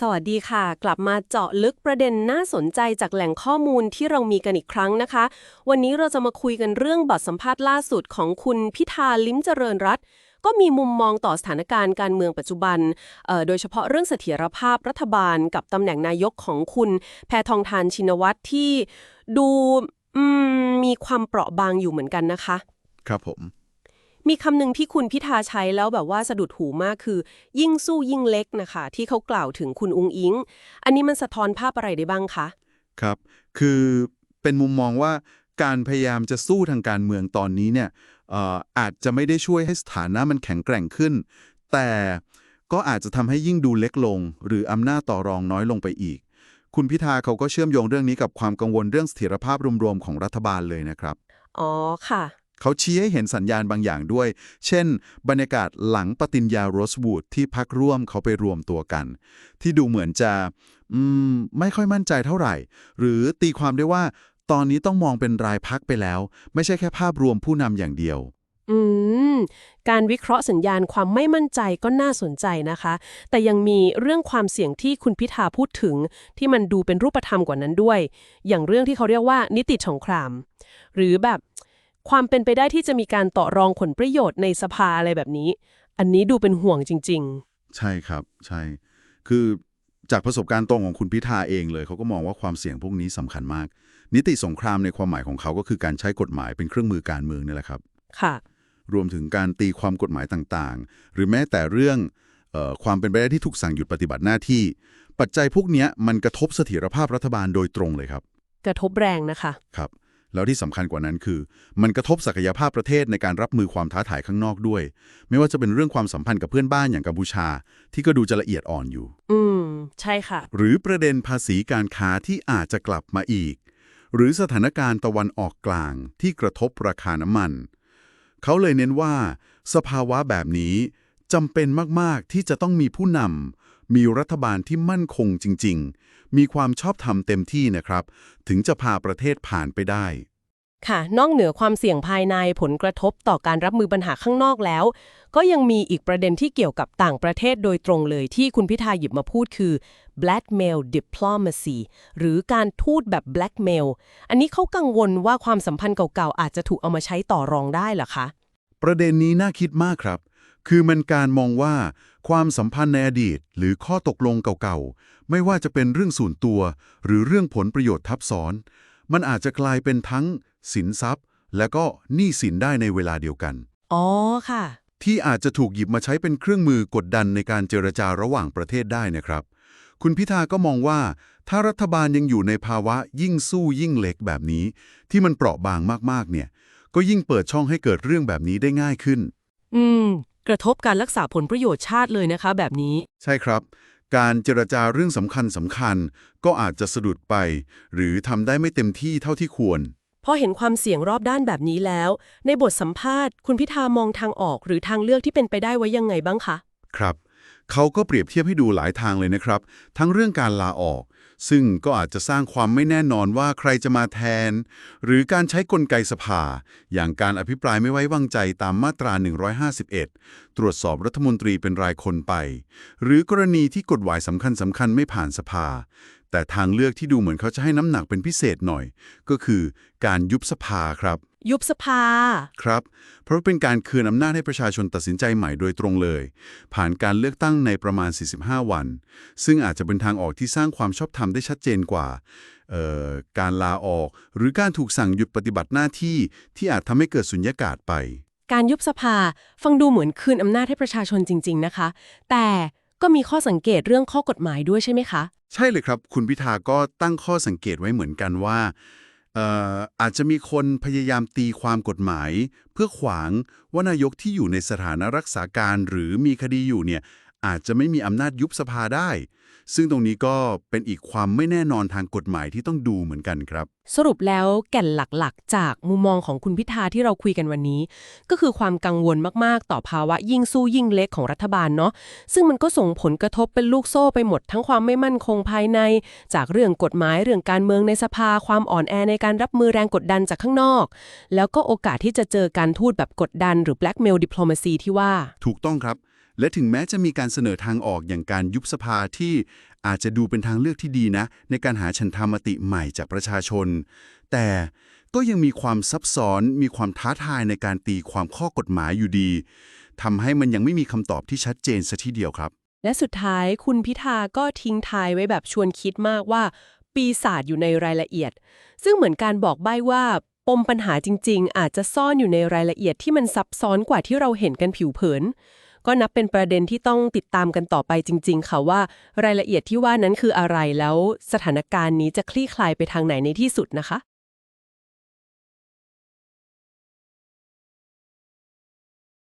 สวัสดีค่ะ กลับมาเจาะลึกประเด็นน่าสนใจจากแหล่งข้อมูลที่เรามีกันอีกครั้งนะคะ วันนี้เราจะมาคุยกันเรื่องบทสัมภาษณ์ล่าสุดของคุณพิธาลิ้มเจริญรัตน์ก็มีมุมมองต่อสถานการณ์การเมืองปัจจุบัน โดยเฉพาะเรื่องเสถียรภาพรัฐบาลกับตำแหน่งนายกของคุณ แพทองทานชินวัตรที่ดูมมีความเปราะบางอยู่เหมือนกันนะคะ ครับผม มีคำหนึ่งที่คุณพิธาใช้แล้วแบบว่าสะดุดหูมากคือ ยิ่งสู้ยิ่งเล็กนะคะ ที่เขากล่าวถึงคุณอุงอิง อันนี้มันสะท้อนภาพอะไรได้บ้างคะ ครับ คือเป็นมุมมองว่าการพยายามจะสู้ทางการเมืองตอนนี้เนี่ยเอ่ออาจจะไม่ได้ช่วยให้สถานะมันแข็งแกร่งขึ้น แต่ก็อาจจะทำให้ยิ่งดูเล็กลง หรืออำนาจต่อรองน้อยลงไปอีก คุณพิธาเขาก็เชื่อมโยงเรื่องนี้กับความกังวลเรื่องเสถียรภาพรวมๆของรัฐบาลเลยนะครับ อ๋อค่ะ เขาชี้ให้เห็นสัญญาณบางอย่างด้วย เช่น บรรยากาศหลังปฏิญญาโรสวูดที่พักร่วมเขาไปรวมตัวกัน ที่ดูเหมือนจะอืมไม่ค่อยมั่นใจเท่าไหร่ หรือตีความได้ว่าตอนนี้ต้องมองเป็นรายพักไปแล้ว ไม่ใช่แค่ภาพรวมผู้นำอย่างเดียว อืม การวิเคราะห์สัญญาณความไม่มั่นใจก็น่าสนใจนะคะ แต่ยังมีเรื่องความเสี่ยงที่คุณพิธาพูดถึง ที่มันดูเป็นรูปธรรมกว่านั้นด้วย อย่างเรื่องที่เขาเรียกว่านิติสงคราม หรือแบบ ความเป็นไปได้ที่จะมีการต่อรองผลประโยชน์ในสภาอะไรแบบนี้ อันนี้ดูเป็นห่วงจริงใช่ครับใช่ คือจากประสบการณ์ตรงของคุณพิธาเองเลย เขาก็มองว่าความเสี่ยงพวกนี้สำคัญมาก นิติสงครามในความหมายของเขาก็คือการใช้กฎหมายเป็นเครื่องมือการเมืองนี่แหละครับๆค่ะ รวมถึงการตีความกฎหมายต่างๆ หรือแม้แต่เรื่องเออความเป็นไปได้ที่ถูกสั่งหยุดปฏิบัติหน้าที่ ปัจจัยพวกเนี้ยมันกระทบเสถียรภาพรัฐบาลโดยตรงเลยครับ กระทบแรงนะคะ ครับ แล้วที่สำคัญกว่านั้นคือ มันกระทบศักยภาพประเทศในการรับมือความท้าทายข้างนอกด้วย ไม่ว่าจะเป็นเรื่องความสัมพันธ์กับเพื่อนบ้านอย่างกัมพูชา ที่ก็ดูจะละเอียดอ่อนอยู่ อืม ใช่ค่ะ หรือประเด็นภาษีการค้าที่อาจจะกลับมาอีก หรือสถานการณ์ตะวันออกกลางที่กระทบราคาน้ำมัน เขาเลยเน้นว่า สภาวะแบบนี้จำเป็นมาก ๆ ที่จะต้องมีผู้นำมีรัฐบาลที่มั่นคงจริง ๆ มีความชอบธรรมเต็มที่นะครับ ถึงจะพาประเทศผ่านไปได้ ค่ะ นอกเหนือความเสี่ยงภายในผลกระทบต่อการรับมือปัญหาข้างนอกแล้ว ก็ยังมีอีกประเด็นที่เกี่ยวกับต่างประเทศโดยตรงเลยที่คุณพิธาหยิบมาพูดคือ blackmail diplomacy หรือการทูตแบบ blackmail อันนี้เขากังวลว่าความสัมพันธ์เก่าๆอาจจะถูกเอามาใช้ต่อรองได้เหรอคะ ประเด็นนี้น่าคิดมากครับ คือมันการมองว่าความสัมพันธ์ในอดีต หรือข้อตกลงเก่าๆ ไม่ว่าจะเป็นเรื่องส่วนตัว หรือเรื่องผลประโยชน์ทับซ้อน มันอาจจะกลายเป็นทั้งสินทรัพย์ และก็หนี้สินได้ในเวลาเดียวกัน อ๋อค่ะ ที่อาจจะถูกหยิบมาใช้เป็นเครื่องมือกดดันในการเจรจาระหว่างประเทศได้นะครับ คุณพิธาก็มองว่า ถ้ารัฐบาลยังอยู่ในภาวะยิ่งสู้ยิ่งเล็กแบบนี้ ที่มันเปราะบางมากๆเนี่ย ก็ยิ่งเปิดช่องให้เกิดเรื่องแบบนี้ได้ง่ายขึ้น อืม กระทบการรักษาผลประโยชน์ชาติเลยนะคะ แบบนี้ ใช่ครับ การเจรจาเรื่องสำคัญสำคัญก็อาจจะสะดุดไป หรือทำได้ไม่เต็มที่เท่าที่ควร พอเห็นความเสี่ยงรอบด้านแบบนี้แล้ว ในบทสัมภาษณ์ คุณพิธามองทางออกหรือทางเลือกที่เป็นไปได้ไว้ยังไงบ้างคะ ครับ เขาก็เปรียบเทียบให้ดูหลายทางเลยนะครับ ทั้งเรื่องการลาออก ซึ่งก็อาจจะสร้างความไม่แน่นอนว่าใครจะมาแทน หรือการใช้กลไกสภา อย่างการอภิปรายไม่ไว้วางใจตามมาตรา 151 ตรวจสอบรัฐมนตรีเป็นรายคนไป หรือกรณีที่กฎหมายสำคัญสำคัญๆไม่ผ่านสภา แต่ทางเลือกที่ดูเหมือนเขาจะให้น้ำหนักเป็นพิเศษหน่อย ก็คือการยุบสภาครับ ยุบสภา ครับ เพราะเป็นการคืนอำนาจให้ประชาชนตัดสินใจใหม่โดยตรงเลย ผ่านการเลือกตั้งในประมาณ 45 วัน ซึ่งอาจจะเป็นทางออกที่สร้างความชอบธรรมได้ชัดเจนกว่าเอ่อการลาออก หรือการถูกสั่งหยุดปฏิบัติหน้าที่ที่อาจทำให้เกิดสุญญากาศไป การยุบสภาฟังดูเหมือนคืนอำนาจให้ประชาชนจริง ๆ นะคะ แต่ก็มีข้อสังเกตเรื่องข้อกฎหมายด้วยใช่ไหมคะ ใช่เลยครับ คุณพิธาก็ตั้งข้อสังเกตไว้เหมือนกันว่าอาจจะมีคนพยายามตีความกฎหมาย เพื่อขวางว่านายกที่อยู่ในสถานะรักษาการหรือมีคดีอยู่เนี่ย อาจจะไม่มีอำนาจยุบสภาได้ ซึ่งตรงนี้ก็เป็นอีกความไม่แน่นอนทางกฎหมายที่ต้องดูเหมือนกันครับ สรุปแล้วแก่นหลักๆ จากมุมมองของคุณพิธาที่เราคุยกันวันนี้ ก็คือความกังวลมากๆ ต่อภาวะยิ่งสู้ยิ่งเล็กของรัฐบาลเนาะซึ่งมันก็ส่งผลกระทบเป็นลูกโซ่ไปหมด ทั้งความไม่มั่นคงภายใน จากเรื่องกฎหมายเรื่องการเมืองในสภา ความอ่อนแอในการรับมือแรงกดดันจากข้างนอก แล้วก็โอกาสที่จะเจอการทูตแบบกดดัน หรือ blackmail diplomacy ที่ว่า ถูกต้องครับ และถึงแม้จะมีการเสนอทางออกอย่างการยุบสภาที่อาจจะดูเป็นทางเลือกที่ดีนะ ในการหาฉันทามติใหม่จากประชาชน แต่ก็ยังมีความซับซ้อนมีความท้าทายในการตีความข้อกฎหมายอยู่ดีทำให้มันยังไม่มีคำตอบที่ชัดเจนซะทีเดียวครับ และสุดท้ายคุณพิธาก็ทิ้งท้ายไว้แบบชวนคิดมากว่า ปีศาจอยู่ในรายละเอียด ซึ่งเหมือนการบอกใบ้ว่าปมปัญหาจริง ๆ อาจจะซ่อนอยู่ในรายละเอียดที่มันซับซ้อนกว่าที่เราเห็นกันผิวเผิน ก็นับเป็นประเด็นที่ต้องติดตามกันต่อไปจริง ๆ ค่ะว่ารายละเอียดที่ว่านั้นคืออะไรแล้วสถานการณ์นี้จะคลี่คลายไปทางไหนในที่สุดนะคะ